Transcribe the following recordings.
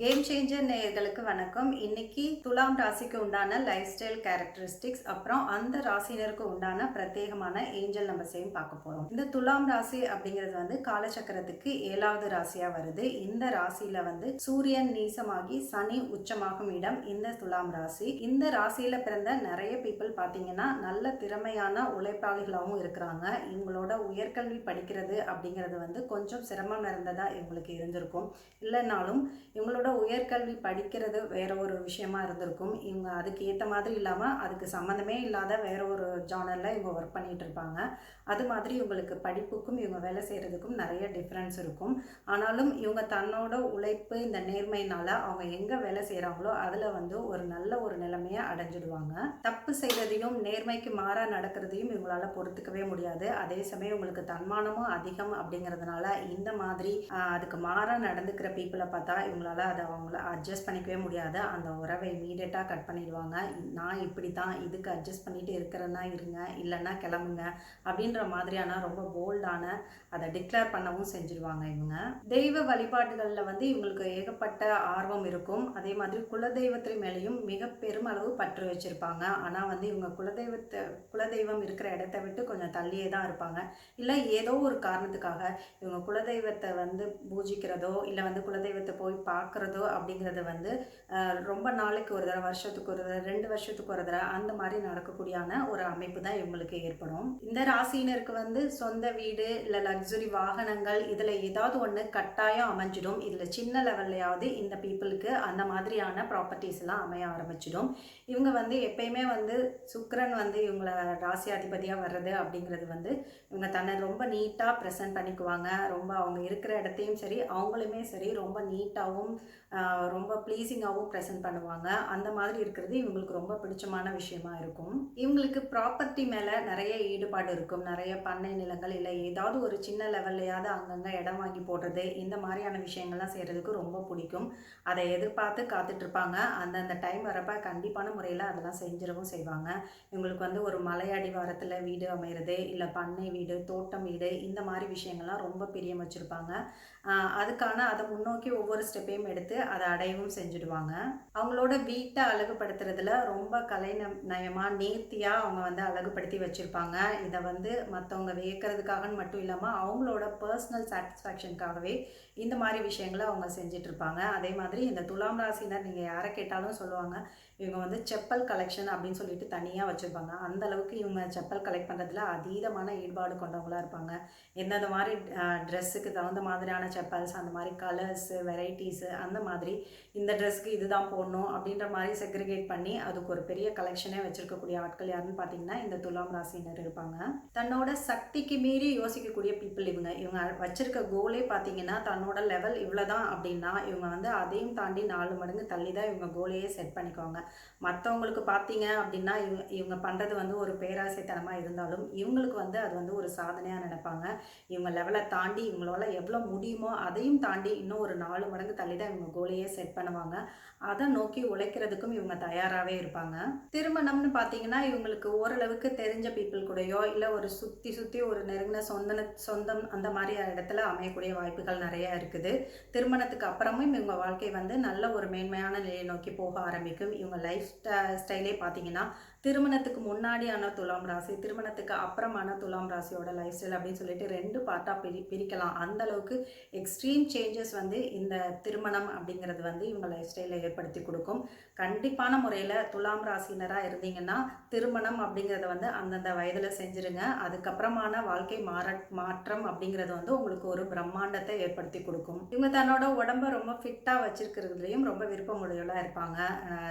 Game changer நேயர்களுக்கு வணக்கம். இன்னைக்கு துலாம் ராசிக்கு உண்டான லைஃப் ஸ்டைல் கேரக்டரிஸ்டிக்ஸ் அப்புறம் அந்த ராசினருக்கு உண்டான பிரத்யேகமான ஏஞ்சல் நம்பர்ஸையும் பார்க்க போறோம். இந்த துலாம் ராசி அப்படிங்கிறது வந்து காலச்சக்கரத்துக்கு ஏழாவது ராசியா வருது. இந்த ராசியில வந்து சூரியன் நீசமாகி சனி உச்சமாகும் இடம் இந்த துலாம் ராசி. இந்த ராசியில பிறந்த நிறைய பீப்புள் பார்த்தீங்கன்னா நல்ல திறமையான உழைப்பாளிகளாகவும் இருக்கிறாங்க. இவங்களோட உயர்கல்வி படிக்கிறது அப்படிங்கிறது வந்து கொஞ்சம் சிரமம் நிறைந்ததா இவங்களுக்கு இருந்திருக்கும். இல்லைனாலும் இவங்களோட உயர்கல்வி படிக்கிறது வேற ஒரு விஷயமா இருந்திருக்கும். இவங்க அதுக்கு ஏற்ற மாதிரி இல்லாமல் அதுக்கு சம்மந்தமே இல்லாத வேற ஒரு ஜானரில் இவங்க ஒர்க் பண்ணிட்டு இருப்பாங்க. அது மாதிரி இவங்களுக்கு படிப்புக்கும் இவங்க வேலை செய்கிறதுக்கும் நிறைய டிஃப்ரென்ஸ் இருக்கும். ஆனாலும் இவங்க தன்னோட உழைப்பு இந்த நேர்மையினால அவங்க எங்கே வேலை செய்கிறாங்களோ அதில் வந்து ஒரு நல்ல ஒரு நிலைமையை அடைஞ்சிடுவாங்க. தப்பு செய்கிறதையும் நேர்மைக்கு மாறாக நடக்கிறதையும் இவங்களால பொறுத்துக்கவே முடியாது. அதே சமயம் இவங்களுக்கு தன்மானமும் அதிகம் அப்படிங்கிறதுனால இந்த மாதிரி அதுக்கு மாறாக நடந்துக்கிற பீப்புளை பார்த்தா இவங்களால அதை அவங்கள அட்ஜஸ்ட் பண்ணிக்கவே முடியாது. அந்த உறவை இமீடியட்டாக கட் பண்ணிடுவாங்க. நான் இப்படி தான் இதுக்கு அட்ஜஸ்ட் பண்ணிட்டு இருக்கிறேன்னா இருங்க இல்லைன்னா கிளம்புங்க அப்படின்ற மாதிரியான ரொம்ப போல்டான அதை டிக்ளேர் பண்ணவும் செஞ்சுருவாங்க இவங்க. தெய்வ வழிபாடுகளில் வந்து இவங்களுக்கு ஏகப்பட்ட ஆர்வம் இருக்கும். அதே மாதிரி குலதெய்வத்தின் மேலேயும் மிக பெருமளவு பற்று வச்சுருப்பாங்க. ஆனால் வந்து இவங்க குலதெய்வத்தை குலதெய்வம் இருக்கிற இடத்த விட்டு கொஞ்சம் தள்ளியே தான் இருப்பாங்க. இல்லை ஏதோ ஒரு காரணத்துக்காக இவங்க குலதெய்வத்தை வந்து பூஜிக்கிறதோ இல்லை வந்து குலதெய்வத்தை போய் பார்க்குறதோ அப்படிங்கிறது வந்து ரொம்ப நாளைக்கு ஒரு தடவை வருஷத்துக்கு ஒரு தடவை ரெண்டு வருஷத்துக்கு ஒரு தடவை அந்த மாதிரி நடக்கக்கூடியான ஒரு அமைப்பு தான் இவங்களுக்கு ஏற்படும். இந்த ராசியினருக்கு வந்து சொந்த வீடு இல்லை லக்ஸுரி வாகனங்கள் இதில் ஏதாவது ஒன்று கட்டாயம் அமைஞ்சிடும். இதில் சின்ன லெவல்லையாவது இந்த பீப்புளுக்கு அந்த மாதிரியான ப்ராப்பர்ட்டிஸ் எல்லாம் அமைய ஆரம்பிச்சிடும். இவங்க வந்து எப்பயுமே வந்து சுக்கரன் வந்து இவங்கள ராசியாதிபதியாக வர்றது அப்படிங்கிறது வந்து இவங்க தன்னை ரொம்ப நீட்டாக ப்ரெசன்ட் பண்ணிக்குவாங்க. ரொம்ப அவங்க இருக்கிற இடத்தையும் சரி அவங்களுமே சரி ரொம்ப நீட்டாகவும் ரொம்ப ப்ளீஸிங்காகவும் ப்ரெசென்ட் பண்ணுவாங்க. அந்த மாதிரி இருக்கிறது இவங்களுக்கு ரொம்ப பிடிச்சமான விஷயமா இருக்கும். இவங்களுக்கு ப்ராப்பர்ட்டி மேலே நிறைய ஈடுபாடு இருக்கும். நிறைய பண்ணை நிலங்கள் இல்லை ஏதாவது ஒரு சின்ன லெவல்லையாவது அங்கங்கே இடம் வாங்கி போடுறது இந்த மாதிரியான விஷயங்கள்லாம் செய்கிறதுக்கு ரொம்ப பிடிக்கும். அதை எதிர்பார்த்து காத்துட்ருப்பாங்க. அந்தந்த டைம் வரப்போ கண்டிப்பான முறையில் அதெல்லாம் செஞ்சிடவும் செய்வாங்க. இவங்களுக்கு வந்து ஒரு மலையடி வாரத்தில் வீடு அமைகிறது இல்லை பண்ணை வீடு தோட்டம் வீடு இந்த மாதிரி விஷயங்கள்லாம் ரொம்ப பிரியம் வச்சுருப்பாங்க. அதுக்கான அதை முன்னோக்கி ஒவ்வொரு ஸ்டெப்பையும் எடுத்து அதை அடையவும் செஞ்சுடுவாங்க. அவங்களோட வீட்டை அழகுபடுத்துறதுல ரொம்ப கலை நயமாக நேர்த்தியாக அவங்க வந்து அழகுபடுத்தி வச்சுருப்பாங்க. இதை வந்து மற்றவங்க வியக்கிறதுக்காகன்னு மட்டும் இல்லாமல் அவங்களோட பர்சனல் சாட்டிஸ்ஃபேக்ஷனுக்காகவே இந்த மாதிரி விஷயங்களை அவங்க செஞ்சுட்டு இருப்பாங்க அதே மாதிரி இந்த துலாம் ராசினர் நீங்கள் யாரை கேட்டாலும் சொல்லுவாங்க இவங்க வந்து செப்பல் கலெக்ஷன் அப்படின்னு சொல்லிட்டு தனியாக வச்சுருப்பாங்க. அந்த அளவுக்கு இவங்க செப்பல் கலெக்ட் பண்ணுறதுல அதீதமான ஈடுபாடு கொண்டவங்களா இருப்பாங்க. எந்தெந்த மாதிரி ட்ரெஸ்ஸுக்கு தகுந்த மாதிரியான செப்பல்ஸ் அந்த மாதிரி கலர்ஸு வெரைட்டிஸு அந்த அந்த மாதிரி இந்த ட்ரெஸ்க்கு இதுதான் போடணும் அப்படின்ற மாதிரி செக்ரிகேட் பண்ணி அதுக்கு ஒரு பெரிய கலெக்ஷனே வச்சுருக்கக்கூடிய ஆட்கள் யாருன்னு பார்த்தீங்கன்னா இந்த துலாம் ராசினர் இருப்பாங்க. தன்னோட சக்திக்கு மீறி யோசிக்கக்கூடிய பீப்புள் இவங்க. இவங்க வச்சுருக்க கோலே பார்த்தீங்கன்னா தன்னோட லெவல் இவ்வளோ தான் அப்படின்னா இவங்க வந்து அதையும் தாண்டி நாலு மடங்கு தள்ளி தான் இவங்க கோலையே செட் பண்ணிக்குவாங்க. மற்றவங்களுக்கு பார்த்தீங்க அப்படின்னா இவங்க இவங்க பண்ணுறது வந்து ஒரு பேராசைத்தனமாக இருந்தாலும் இவங்களுக்கு வந்து அது வந்து ஒரு சாதனையாக நினைப்பாங்க. இவங்க லெவலை தாண்டி இவங்களால எவ்வளோ முடியுமோ அதையும் தாண்டி இன்னும் ஒரு நாலு மடங்கு தள்ளி தான் இவங்க கோலையே செட் பண்ணுவாங்க. அதை நோக்கி உழைக்கிறதுக்கும் இவங்க தயாராகவே இருப்பாங்க. திருமணம்னு பார்த்தீங்கன்னா இவங்களுக்கு ஓரளவுக்கு தெரிஞ்ச பீப்புள் கூடயோ இல்லை ஒரு சுற்றி சுற்றி ஒரு நெருங்கின சொந்தன சொந்தம் அந்த மாதிரி இடத்துல அமையக்கூடிய வாய்ப்புகள் நிறைய இருக்குது. திருமணத்துக்கு அப்புறமும் இவங்க வாழ்க்கை வந்து நல்ல ஒரு மேன்மையான நிலையை நோக்கி போக ஆரம்பிக்கும். இவங்க லைஃப் ஸ்டைலே பார்த்தீங்கன்னா திருமணத்துக்கு முன்னாடியான துலாம் ராசி திருமணத்துக்கு அப்புறமான துலாம் ராசியோட லைஃப் ஸ்டைல் அப்படின்னு சொல்லிட்டு ரெண்டு பார்ட்டாக பிரி பிரிக்கலாம். அந்த அளவுக்கு எக்ஸ்ட்ரீம் சேஞ்சஸ் வந்து இந்த திருமணம் அப்படிங்கிறது வந்து இவங்க லைஃப் ஸ்டைலில் ஏற்படுத்தி கொடுக்கும். கண்டிப்பான முறையில் துலாம் ராசினராக இருந்தீங்கன்னா திருமணம் அப்படிங்கிறத வந்து அந்தந்த வயதில் செஞ்சுருங்க. அதுக்கப்புறமான வாழ்க்கை மாற மாற்றம் அப்படிங்கிறது வந்து உங்களுக்கு ஒரு பிரம்மாண்டத்தை ஏற்படுத்தி கொடுக்கும். இவங்க தன்னோட உடம்ப ரொம்ப ஃபிட்டாக வச்சுருக்கிறதுலையும் ரொம்ப விருப்பமுடையலாக இருப்பாங்க.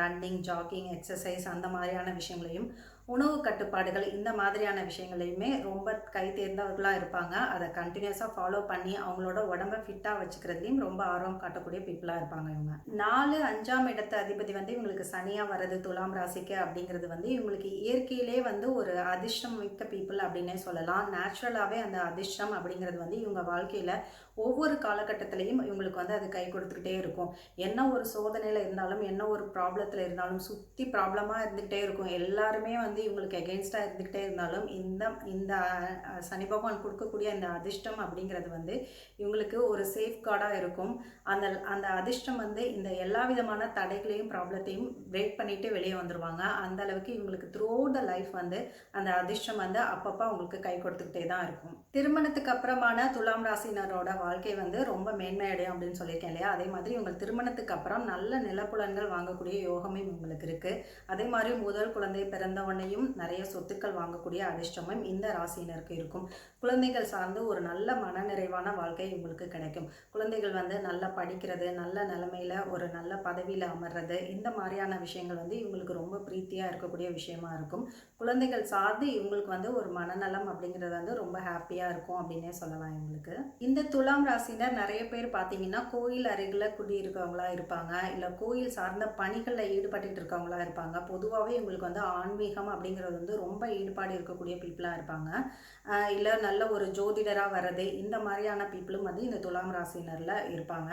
ரன்னிங் ஜாகிங் எக்ஸசைஸ் அந்த மாதிரியான விஷயங்களையும் உணவு கட்டுப்பாடுகள் இந்த மாதிரியான விஷயங்களையுமே ரொம்ப கை தேர்ந்தவர்களாக இருப்பாங்க. அதை கண்டினியூஸாக ஃபாலோ பண்ணி அவங்களோட உடம்ப ஃபிட்டாக வச்சுக்கிறதுலையும் ரொம்ப ஆர்வம் காட்டக்கூடிய பீப்புளாக இருப்பாங்க இவங்க. நாலு அஞ்சாம் இடத்து அதிபதி வந்து இவங்களுக்கு சனியாக வர்றது துலாம் ராசிக்கு அப்படிங்கிறது வந்து இவங்களுக்கு இயற்கையிலே வந்து ஒரு அதிர்ஷ்டம் மிக்க பீப்புள் அப்படின்னே சொல்லலாம். நேச்சுரலாகவே அந்த அதிர்ஷ்டம் அப்படிங்கிறது வந்து இவங்க வாழ்க்கையில் ஒவ்வொரு காலகட்டத்திலையும் இவங்களுக்கு வந்து அது கை கொடுத்துக்கிட்டே இருக்கும். என்ன ஒரு சோதனையில் இருந்தாலும் என்ன ஒரு ப்ராப்ளத்தில் இருந்தாலும் சுற்றி ப்ராப்ளமாக இருந்துக்கிட்டே இருக்கும். எல்லாருமே வந்து இவங்களுக்கு எகெயின்ஸ்டாக இருந்துக்கிட்டே இருந்தாலும் இந்த இந்த சனி பகவான் கொடுக்கக்கூடிய இந்த அதிர்ஷ்டம் அப்படிங்கிறது வந்து இவங்களுக்கு ஒரு சேஃப் கார்டாக இருக்கும். அந்த அந்த அதிர்ஷ்டம் வந்து இந்த எல்லா விதமான தடைகளையும் ப்ராப்ளத்தையும் பிரேக் பண்ணிட்டு வெளியே வந்துடுவாங்க அந்த அளவுக்கு இவங்களுக்கு த்ரூ த லைஃப் வந்து அந்த அதிர்ஷ்டம் வந்து அப்பப்போ அவங்களுக்கு கை கொடுத்துக்கிட்டே தான் இருக்கும். திருமணத்துக்கு அப்புறமான துலாம் ராசினரோட வாழ்க்கை வந்து ரொம்ப மேன்மையடையும் அப்படின்னு சொல்லியிருக்கேன் இல்லையா? அதே மாதிரி உங்கள் திருமணத்துக்கு அப்புறம் நல்ல நிலப்புலன்கள் வாங்கக்கூடிய யோகமும் உங்களுக்கு இருக்குது அதே மாதிரி முதல் குழந்தை பிறந்தவனையும் நிறைய சொத்துக்கள் வாங்கக்கூடிய அதிர்ஷ்டமும் இந்த ராசியினருக்கு இருக்கும். குழந்தைகள் சார்ந்து ஒரு நல்ல மனநிறைவான வாழ்க்கை உங்களுக்கு கிடைக்கும். குழந்தைகள் வந்து நல்லா படிக்கிறது நல்ல நிலமையில ஒரு நல்ல பதவியில் அமர்றது இந்த மாதிரியான விஷயங்கள் வந்து இவங்களுக்கு ரொம்ப பிரீத்தியாக இருக்கக்கூடிய விஷயமா இருக்கும். குழந்தைகள் சார்ந்து இவங்களுக்கு வந்து ஒரு மனநலம் அப்படிங்கிறது வந்து ரொம்ப ஹாப்பியாக இருக்கும் அப்படின்னே சொல்லலாம் இவங்களுக்கு. இந்த துலாம் ராசினர் நிறைய பேர் பார்த்தீங்கன்னா கோயில் அருகில் குடியிருக்கவங்களா இருப்பாங்க. இல்லை கோயில் சார்ந்த பணிகளில் ஈடுபட்டுட்டு இருக்கவங்களா இருப்பாங்க. பொதுவாகவே இவங்களுக்கு வந்து ஆன்மீகம் அப்படிங்கிறது வந்து ரொம்ப ஈடுபாடு இருக்கக்கூடிய பீப்புளாக இருப்பாங்க. இல்லை நல்ல ஒரு ஜோதிடராக வர்றது இந்த மாதிரியான பீப்புளும் வந்து இந்த துலாம் ராசினரில் இருப்பாங்க.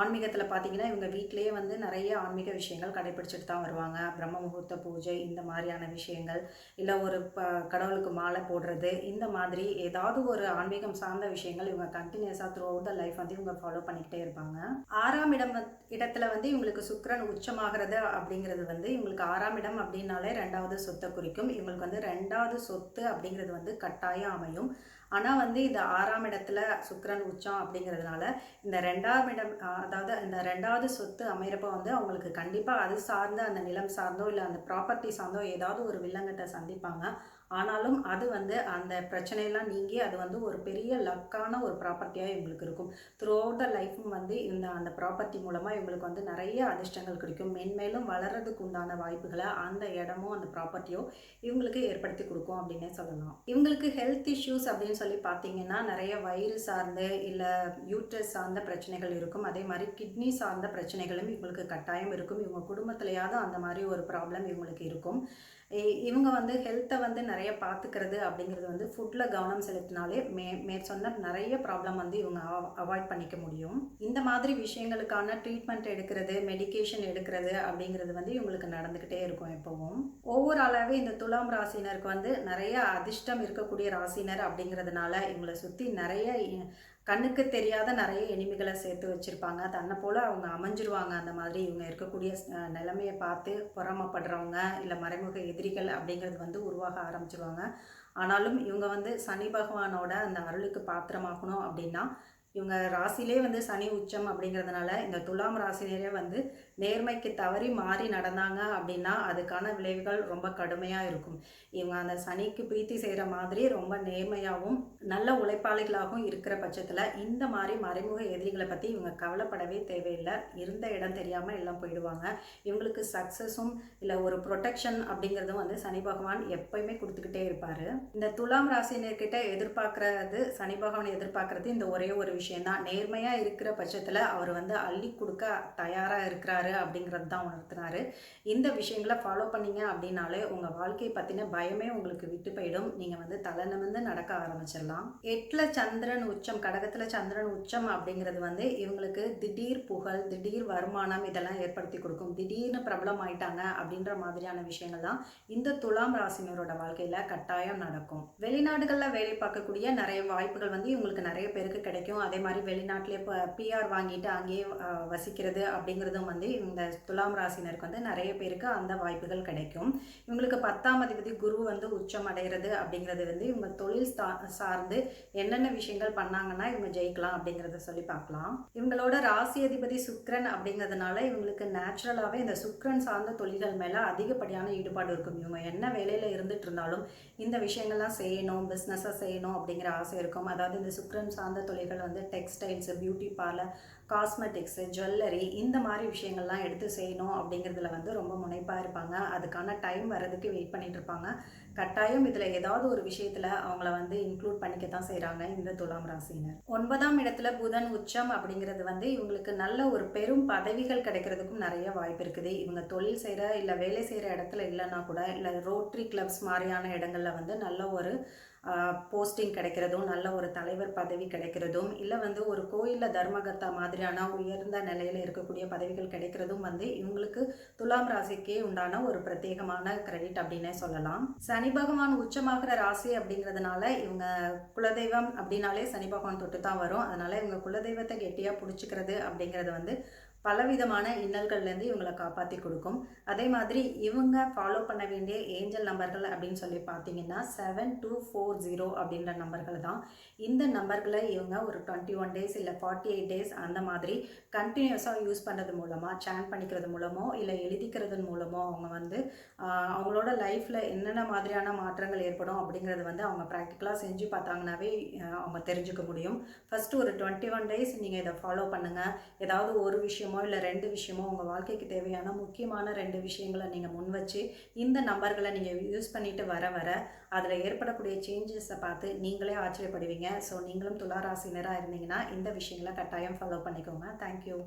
ஆன்மீகத்தில் பார்த்தீங்கன்னா இவங்க வீட்டிலேயே வந்து நிறைய ஆன்மீக விஷயங்கள் கடைபிடிச்சிட்டு தான் வருவாங்க. பிரம்ம முகூர்த்த பூஜை இந்த மாதிரியான விஷயங்கள் இல்லை ஒரு ப கடவுளுக்கு மாலை போடுறது இந்த மாதிரி ஏதாவது ஒரு ஆன்மீகம் சார்ந்த விஷயங்கள் இவங்க கண்டினியூஸாக த்ரூ அவுட் த லைஃப் வந்து இவங்க ஃபாலோ பண்ணிக்கிட்டே இருப்பாங்க. ஆறாம் இடம் இடத்துல வந்து இவங்களுக்கு சுக்கரன் உச்சமாகிறது அப்படிங்கிறது வந்து இவங்களுக்கு ஆறாம் இடம் அப்படின்னாலே ரெண்டாவது சொத்தை குறிக்கும். இவங்களுக்கு வந்து ரெண்டாவது சொத்து அப்படிங்கிறது வந்து கட்டாயம் அமையும். ஆனால் வந்து இந்த ஆறாம் இடத்துல சுக்கரன் உச்சம் அப்படிங்கிறதுனால இந்த ரெண்டாவது ரெண்டாம் இடம் அதாவது இந்த ரெண்டாவது சொத்து அமைகிறப்போ வந்து அவங்களுக்கு கண்டிப்பாக அது சார்ந்த அந்த நிலம் சார்ந்தோ இல்லை அந்த ப்ராப்பர்ட்டி சார்ந்தோ ஏதாவது ஒரு வில்லங்கத்தை சந்திப்பாங்க. ஆனாலும் அது வந்து அந்த பிரச்சனையெல்லாம் நீங்கி அது வந்து ஒரு பெரிய லக்கான ஒரு ப்ராப்பர்ட்டியாக இவங்களுக்கு இருக்கும். த்ரூ அவுட் த லைஃப்பும் வந்து இந்த அந்த ப்ராப்பர்ட்டி மூலமாக இவங்களுக்கு வந்து நிறைய அதிர்ஷ்டங்கள் கிடைக்கும். மென்மேலும் வளர்றதுக்கு உண்டான வாய்ப்புகளை அந்த இடமோ அந்த ப்ராப்பர்ட்டியோ இவங்களுக்கு ஏற்படுத்தி கொடுக்கும் அப்படின்னே சொல்லலாம். இவங்களுக்கு ஹெல்த் இஷ்யூஸ் அப்படின்னு சொல்லி பார்த்தீங்கன்னா நிறைய வயிறு சார்ந்து இல்லை யூட்ரஸ் சார்ந்த பிரச்சனைகள் இருக்கும். அதே மாதிரி கிட்னி சார்ந்த பிரச்சனைகளும் இவங்களுக்கு கட்டாயம் இருக்கும். இவங்க குடும்பத்துலையாவது அந்த மாதிரி ஒரு ப்ராப்ளம் இவங்களுக்கு இருக்கும். இவங்க வந்து ஹெல்த்தை வந்து நிறைய பார்த்துக்கிறது அப்படிங்கிறது வந்து ஃபுட்டில் கவனம் செலுத்தினாலே மே மேற்சொன்ன நிறைய ப்ராப்ளம் வந்து இவங்க அவாய்ட் பண்ணிக்க முடியும். இந்த மாதிரி விஷயங்களுக்கான ட்ரீட்மெண்ட் எடுக்கிறது மெடிகேஷன் எடுக்கிறது அப்படிங்கிறது வந்து இவங்களுக்கு நடந்துக்கிட்டே இருக்கும் எப்பவும். ஓவராலாகவே இந்த துலாம் ராசினருக்கு வந்து நிறைய அதிர்ஷ்டம் இருக்கக்கூடிய ராசினர் அப்படிங்கிறதுனால இவங்களை சுற்றி நிறைய கண்ணுக்கு தெரியாத நிறைய எனிமிகளை சேர்த்து வச்சுருப்பாங்க. தன்னை போல் அவங்க அமைஞ்சிருவாங்க. அந்த மாதிரி இவங்க இருக்கக்கூடிய நிலைமையை பார்த்து பொறாமப்படுறவங்க இல்லை மறைமுக எதிரிகள் அப்படிங்கிறது வந்து உருவாக ஆரம்பிச்சிருவாங்க. ஆனாலும் இவங்க வந்து சனி பகவானோட அந்த அருளுக்கு பாத்திரமாகணும் அப்படின்னா இவங்க ராசிலே வந்து சனி உச்சம் அப்படிங்கிறதுனால இந்த துலாம் ராசினரே வந்து நேர்மைக்கு தவறி மாறி நடந்தாங்க அப்படின்னா அதுக்கான விளைவுகள் ரொம்ப கடுமையாக இருக்கும். இவங்க அந்த சனிக்கு பிரீத்தி செய்கிற மாதிரி ரொம்ப நேர்மையாகவும் நல்ல உழைப்பாளிகளாகவும் இருக்கிற பட்சத்தில் இந்த மாதிரி மறைமுக எதிரிகளை பற்றி இவங்க கவலைப்படவே தேவையில்லை. இருந்த இடம் தெரியாமல் எல்லாம் போயிடுவாங்க. இவங்களுக்கு சக்ஸஸும் இல்லை ஒரு ப்ரொடெக்ஷன் அப்படிங்கிறதும் வந்து சனி பகவான் எப்பயுமே கொடுத்துக்கிட்டே இருப்பார். இந்த துலாம் ராசினர்கிட்ட எதிர்பார்க்கறது சனி பகவான் எதிர்பார்க்கறது இந்த ஒரே ஒரு விஷயம்தான் நேர்மையாக இருக்கிற பட்சத்தில் அவர் வந்து அள்ளி கொடுக்க தயாராக இருக்கிறாரு அப்படிங்கிறது தான் உணர்த்தினாரு. இந்த விஷயங்களை ஃபாலோ பண்ணீங்க அப்படின்னாலே உங்கள் வாழ்க்கையை பற்றின பயமே உங்களுக்கு விட்டு போயிடும். நீங்கள் வந்து தலை நிமிர்ந்து நடக்க ஆரம்பிச்சிடலாம். எட்டில் சந்திரன் உச்சம் கடகத்தில் சந்திரன் உச்சம் அப்படிங்கிறது வந்து இவங்களுக்கு திடீர் புகழ் திடீர் வருமானம் இதெல்லாம் ஏற்படுத்தி கொடுக்கும். திடீர்னு பிரபலம் ஆயிட்டாங்க அப்படின்ற மாதிரியான விஷயங்கள் தான் இந்த துலாம் ராசினரோட வாழ்க்கையில் கட்டாயம் நடக்கும். வெளிநாடுகளில் வேலை பார்க்கக்கூடிய நிறைய வாய்ப்புகள் வந்து இவங்களுக்கு நிறைய பேருக்கு கிடைக்கும். அதே மாதிரி வெளிநாட்டிலே இப்போ பிஆர் வாங்கிட்டு அங்கேயே வசிக்கிறது அப்படிங்கிறதும் வந்து இந்த துலாம் ராசினருக்கு வந்து நிறைய பேருக்கு அந்த வாய்ப்புகள் கிடைக்கும். இவங்களுக்கு பத்தாம் அதிபதி குரு வந்து உச்சம் அடைகிறது அப்படிங்கிறது வந்து இவங்க தொழில் சா- சார்ந்து என்னென்ன விஷயங்கள் பண்ணாங்கன்னா இவங்க ஜெயிக்கலாம் அப்படிங்கிறத சொல்லி பார்க்கலாம். இவங்களோட ராசி அதிபதி சுக்ரன் அப்படிங்கிறதுனால இவங்களுக்கு நேச்சுரலாகவே இந்த சுக்ரன் சார்ந்த தொழில்கள் மேலே அதிகப்படியான ஈடுபாடு இருக்கும். இவங்க என்ன வேலையில் இருந்துட்டு இருந்தாலும் இந்த விஷயங்கள்லாம் செய்யணும் பிஸ்னஸாக செய்யணும் அப்படிங்கிற ஆசை இருக்கும். அதாவது இந்த சுக்கிரன் சார்ந்த தொழில்கள் வந்து textiles beauty parlour cosmetics jewellery இந்த மாதிரி விஷயங்கள்லாம் எடுத்து செய்யணும் அப்படிங்கிறதுல வந்து ரொம்ப முனைப்பாக இருப்பாங்க. அதுக்கான டைம் வர்றதுக்கு வெயிட் பண்ணிட்டு இருப்பாங்க. கட்டாயம் இதில் ஏதாவது ஒரு விஷயத்தில் அவங்கள வந்து இன்க்ளூட் பண்ணிக்க தான் செய்கிறாங்க இந்த துலாம் ராசினர் ஒன்பதாம் இடத்துல புதன் உச்சம் அப்படிங்கிறது வந்து இவங்களுக்கு நல்ல ஒரு பெரும் பதவிகள் கிடைக்கிறதுக்கும் நிறைய வாய்ப்பு இருக்குது. இவங்க தொழில் செய்கிற இல்லை வேலை செய்கிற இடத்துல இல்லைன்னா கூட இல்லை ரோட்ரி கிளப்ஸ் மாதிரியான இடங்களில் வந்து நல்ல ஒரு போஸ்டிங் கிடைக்கிறதும் நல்ல ஒரு தலைவர் பதவி கிடைக்கிறதும் இல்லை வந்து ஒரு கோயிலில் தர்மகர்த்தா மாதிரியான உயர்ந்த நிலையில் இருக்கக்கூடிய பதவிகள் கிடைக்கிறதும் வந்து இவங்களுக்கு துலாம் ராசிக்கே உண்டான ஒரு பிரத்யேகமான கிரெடிட் அப்படின்னே சொல்லலாம். சனி பகவான் உச்சமாகிற ராசி அப்படிங்கிறதுனால இவங்க குலதெய்வம் அப்படின்னாலே சனி பகவான் தொட்டு தான் வரும். அதனால இவங்க குலதெய்வத்தை கெட்டியாக பிடிச்சிக்கிறது அப்படிங்கிறது வந்து பலவிதமான இன்னல்கள்லேருந்து இவங்களை காப்பாற்றி கொடுக்கும். அதே மாதிரி இவங்க ஃபாலோ பண்ண வேண்டிய ஏஞ்சல் நம்பர்கள் அப்படின்னு சொல்லி பார்த்தீங்கன்னா செவன் டூ ஃபோர் ஜீரோ அப்படின்ற நம்பர்கள் தான். இந்த நம்பர்களை இவங்க ஒரு டுவெண்ட்டி ஒன் டேஸ் இல்லை ஃபார்ட்டி எயிட் டேஸ் அந்த மாதிரி கண்டினியூஸாக யூஸ் பண்ணுறது மூலமாக சேன் பண்ணிக்கிறது மூலமோ இல்லை எழுதிக்கிறது மூலமோ அவங்க வந்து அவங்களோட லைஃப்பில் என்னென்ன மாதிரியான மாற்றங்கள் ஏற்படும் அப்படிங்கிறது வந்து அவங்க ப்ராக்டிக்கலாக செஞ்சு பார்த்தாங்கனாவே அவங்க தெரிஞ்சுக்க முடியும். ஃபஸ்ட்டு ஒரு டுவெண்ட்டி ஒன் டேஸ் நீங்கள் இதை ஃபாலோ பண்ணுங்கள் ஏதாவது ஒரு விஷயம் விஷயமோ இல்லை ரெண்டு விஷயமோ உங்கள் வாழ்க்கைக்கு தேவையான முக்கியமான ரெண்டு விஷயங்களை நீங்கள் முன் வச்சு இந்த நம்பர்களை நீங்கள் யூஸ் பண்ணிட்டு வர வர அதில் ஏற்படக்கூடிய சேஞ்சஸை பார்த்து நீங்களே ஆச்சரியப்படுவீங்க. ஸோ நீங்களும் துளாராசினராக இருந்தீங்கன்னா இந்த விஷயங்களை கட்டாயம் ஃபாலோ பண்ணிக்கோங்க. தேங்க்யூ